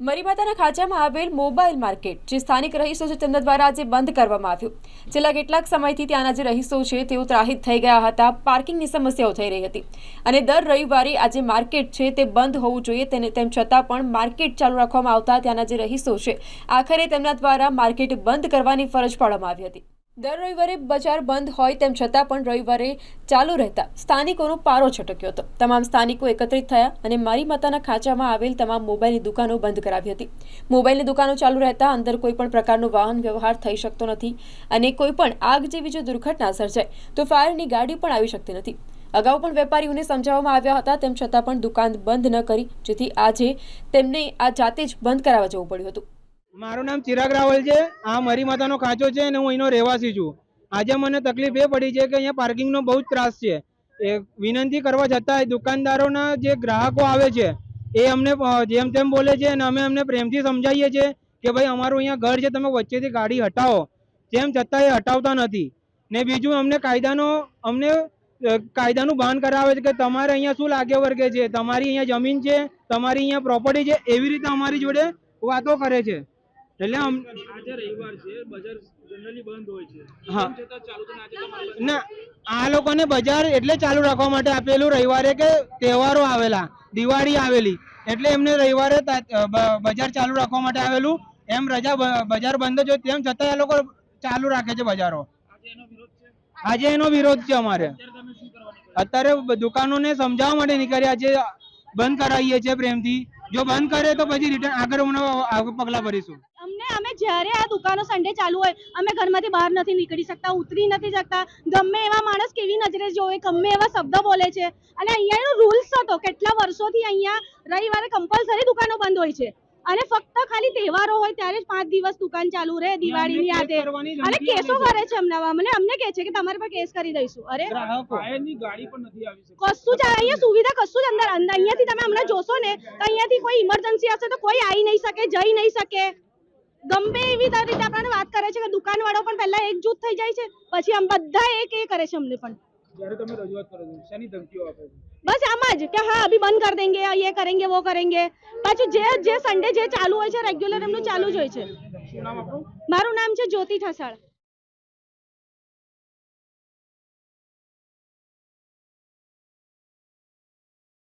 મરીમાતાના ખાંચામાં આવેલ mobile market, જે સ્થાનિક રહીશો છે તેમના દ્વારા આજે બંધ કરવામાં આવ્યું. છેલ્લા કેટલાક સમયથી ત્યાંના જે રહીશો છે, તેઓ ત્રાહિત થઈ ગયા હતા. પાર્કિંગની સમસ્યાઓ થઈ રહી હતી. અને દર રવિવારે આજે માર્કેટ છે, તે બંધ હોવું જોઈએ. તેને તેમ છતાં પણ માર્કેટ ચાલુ રાખવામાં આવતા ત્યાંના જે રહીશો છે, આખરે તેમના દ્વારા માર્કેટ બંધ કરવાની ફરજ પાડવામાં આવી હતી. દર રવિવારે બજાર બંધ હોય તેમ છતાં પણ રવિવારે ચાલુ રહેતા સ્થાનિકોનો પારો છટક્યો હતો. તમામ સ્થાનિકો એકત્રિત થયા અને મારી માતાના ખાંચામાં આવેલ તમામ મોબાઈલની દુકાનો બંધ કરાવી હતી. મોબાઈલની દુકાનો ચાલુ રહેતા અંદર કોઈ પણ પ્રકારનો વાહન વ્યવહાર થઈ શકતો નથી અને કોઈ પણ આગ જેવી જો દુર્ઘટના સર્જાય, તો ફાયરની ગાડી પણ આવી શકતી નથી. અગાઉ પણ વેપારીઓને સમજાવવામાં આવ્યા હતા તેમ છતાં પણ દુકાન બંધ ન કરી, જેથી આજે તેમને આ જાતે જ બંધ કરાવવા જવું પડ્યું હતું. મારું નામ ચિરાગ રાવલ છે. આ મારી માતાનો ખાંચો છે અને હું અહીંનો રહેવાસી છું. આજે મને તકલીફ એ પડી છે કે અહીંયા પાર્કિંગનો બહુ જ ત્રાસ છે. એ વિનંતી કરવા છતાંય દુકાનદારોના જે ગ્રાહકો આવે છે, એ અમને જેમ તેમ બોલે છે અને અમે અમને પ્રેમથી સમજાવીએ છીએ કે ભાઈ અમારું અહીંયા ઘર છે, તમે વચ્ચેથી ગાડી હટાવો. તેમ છતાં એ હટાવતા નથી. ને બીજું અમને કાયદાનો, અમને કાયદાનું ભાન કરાવે છે કે તમારે અહીંયા શું લાગે વર્ગે છે? તમારી અહીંયા જમીન છે, તમારી અહીંયા પ્રોપર્ટી છે, એવી રીતે અમારી જોડે વાતો કરે છે. એટલે આમ આજે રવિવાર છે બજાર જનરલી બંધ હોય છે. હા. છતાં ચાલુ તો આજે ના આ લોકોને બજાર એટલે ચાલુ રાખવા માટે આપેલું રવિવારે કે તહેવારો આવેલા દિવાળી આવેલી એટલે એમને રવિવારે બજાર ચાલુ રાખવા માટે આવેલું. એમ રજા બજાર બંધ જ હોય તેમ છતાં એ લોકો ચાલુ રાખે છે બજારો. આજે એનો વિરોધ છે? આજે એનો વિરોધ છે અમારે. અત્યારે દુકાનોને સમજાવવા માટે નીકળ્યા છે બંધ કરાવીએ છીએ પ્રેમથી. જો બંધ કરે તો પછી રિટર્ન આગળ પગલાં ભરીશું. અમે જ્યારે આ દુકાનો સન્ડે ચાલુ હોય અમે ઘરમાંથી બહાર નથી નીકળી શકતા ઉતરી નથી શકતા. ગમે એવા માણસ કેવી નજરે જોવે ગમે એવા શબ્દ બોલે છે. અને અહીંયાનો રૂલ્સ હતો કેટલા વર્ષોથી અહીંયા રવિવારે કમ્પલસરી દુકાનો બંધ હોય છે. અને ફક્ત ખાલી તહેવારો હોય ત્યારે જ પાંચ દિવસ દુકાન ચાલુ રહે દિવાળી ની યાદે. અને કેસો કરે છે. અમને મને અમને કહે છે કે તમારે પર કેસ કરી દઈશું. અરે ગ્રાહકો ફાયરની ગાડી પણ નથી આવી શકતી. કશું જ અહીંયા સુવિધા કશું જ અંદર અંદર અહીંયાથી તમે હમણાં જોશો ને તો અહીંયાથી કોઈ ઇમરજન્સી હશે તો કોઈ આવી નહીં શકે જઈ નહીં શકે. ગમે એવી રીતે આપણને વાત કરે છે કે દુકાનવાળો પણ પહેલા એકજૂથ થઈ જાય છે પછી આમ બધા એક એ કરે છે અમને પણ. બસ આમાં જ કે હા અભી બંધ કરી દેંગે યે કરેંગે વો કરેંગે. પાછું જે જે સન્ડે જે ચાલુ હોય છે રેગ્યુલર એમનું ચાલુ જ હોય છે. મારું નામ છે જ્યોતિ ઠસાળ.